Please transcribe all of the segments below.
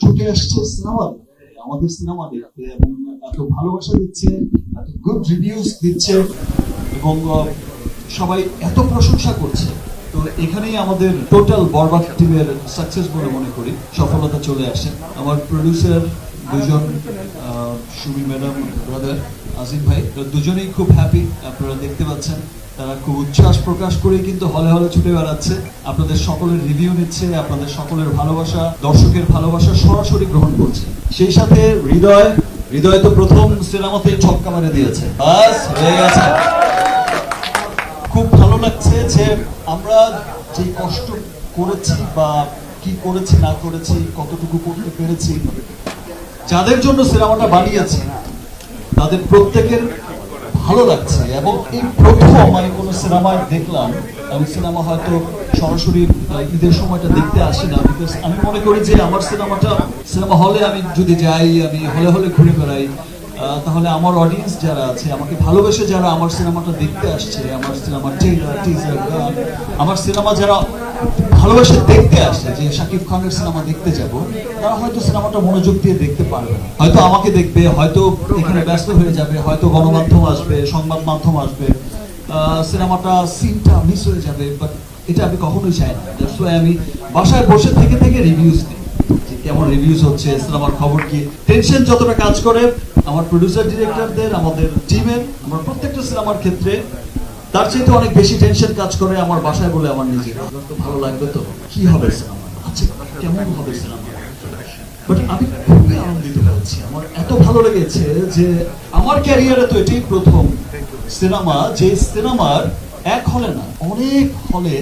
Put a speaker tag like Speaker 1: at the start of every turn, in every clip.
Speaker 1: ছুটে আসছে সিনেমা আমাদের সিনেমা দেখতে এবং এত ভালোবাসা দিচ্ছে, এত গুড রিভিউজ দিচ্ছে এবং সবাই এত প্রশংসা করছে। তো এখানেই আমাদের টোটাল বরবাদ টিমের সাকসেস বলে মনে করি। সফলতা চলে আসে। আমার প্রডিউসার দুজন সুমি ম্যাডাম ব্রাদার আজিম ভাই দুজনেই খুব হ্যাপি আপনারা দেখতে পাচ্ছেন। তারা খুব উচ্ছ্বাস প্রকাশ করে কিন্তু হলে হলে ছুটে বেড়াচ্ছে। আপনাদের সকলের রিভিউ নিচ্ছে, আপনাদের সকলের ভালোবাসা, দর্শকের ভালোবাসা সরাসরি গ্রহণ করছে। সেই সাথে হৃদয় হৃদয় তো প্রথম সিনেমাতেই ছক্কা মেরে দিয়েছে। বাস, হয়ে গেছে। খুব ভালো লাগছে যে আমরা যে কষ্ট করেছি বা কি করেছি, না করেছি, কতটুকু করতে পেরেছি, যাদের জন্য সিনেমাটা বানিয়েছি, তাদের প্রত্যেকের ভালো লাগছে এবং এই প্রথম আমি কোনো সিনেমায় দেখলাম আমি সিনেমা হয়তো সরাসরি ঈদের সময়টা দেখতে আসি না বিকজ আমি মনে করি যে আমার সিনেমাটা, সিনেমা হলে আমি যদি যাই, আমি হলে হলে ঘুরে বেড়াই তাহলে আমার অডিয়েন্স যারা আছে, আমাকে ভালোবেসে যারা আমার সিনেমাটা দেখতে আসছে, আমার সিনেমার ট্রেলার টিজার গান, আমার সিনেমা যারা ভালোবেসে দেখতে আসে যে শাকিব খানের সিনেমা দেখতে যাব, তারা হয়তো সিনেমাটা মনোযোগ দিয়ে দেখতে পারবে হয়তো আমাকে দেখবে, হয়তো এখানে ব্যস্ত হয়ে যাবে, হয়তো গণমাধ্যম আসবে, সংবাদ মাধ্যম আসবে সিনেমাটা সিনটা মিস হয়ে যাবে বাট এটা আমি কখনোই চাই না। That's why আমি বাসায় বসে থেকে থেকে রিভিউজ দিই যে কেমন রিভিউজ হচ্ছে, সিনেমার খবর কি। টেনশন যতটা কাজ করে, আমার প্রডিউসার ডিরেক্টরদের আমাদের টিমের আমার প্রত্যেকটা সিনেমার ক্ষেত্রে তার চাইতে অনেক বেশি টেনশন কাজ করে আমার বাসায় বলে আমার নিজের। তো ভালো লাগবে তো? কি হবে আচ্ছা কেমন হবে বাট আমি খুবই আনন্দিত হচ্ছি আমার এত ভালো লেগেছে যে আমার ক্যারিয়ারে তো এটাই প্রথম সিনেমা যে সিনেমার এক হলে না, অনেক হলে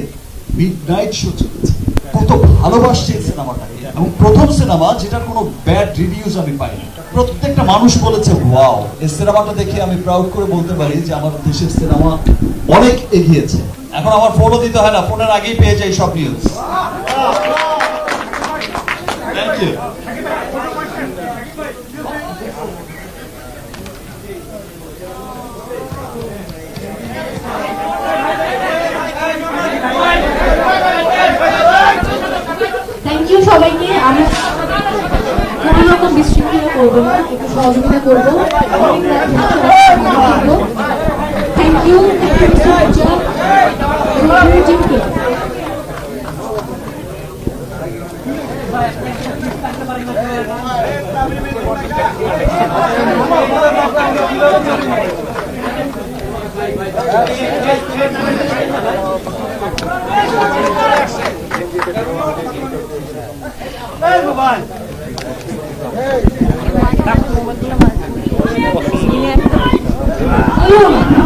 Speaker 1: মিড নাইট শো চলেছে। কত ভালোবাসছে সিনেমাটাকে। এবং সিনেমা যেটার কোনো ব্যাড রিভিউজ আমি পাইনি প্রত্যেকটা মানুষ বলেছে ওয়াও এই সিনেমাটা দেখে আমি প্রাউড করে বলতে পারি যে আমার দেশের সিনেমা অনেক এগিয়েছে। এখন আমার ফোনও দিতে হয় না ফোনের আগেই পেয়ে যাই সব নিউজ থ্যাংক ইউ
Speaker 2: সবাইকে আমি কোনো রকম বিশৃঙ্খলা করব না একটু সহযোগিতা করব। থ্যাংক ইউ জিমকে
Speaker 3: Hey, Ayun!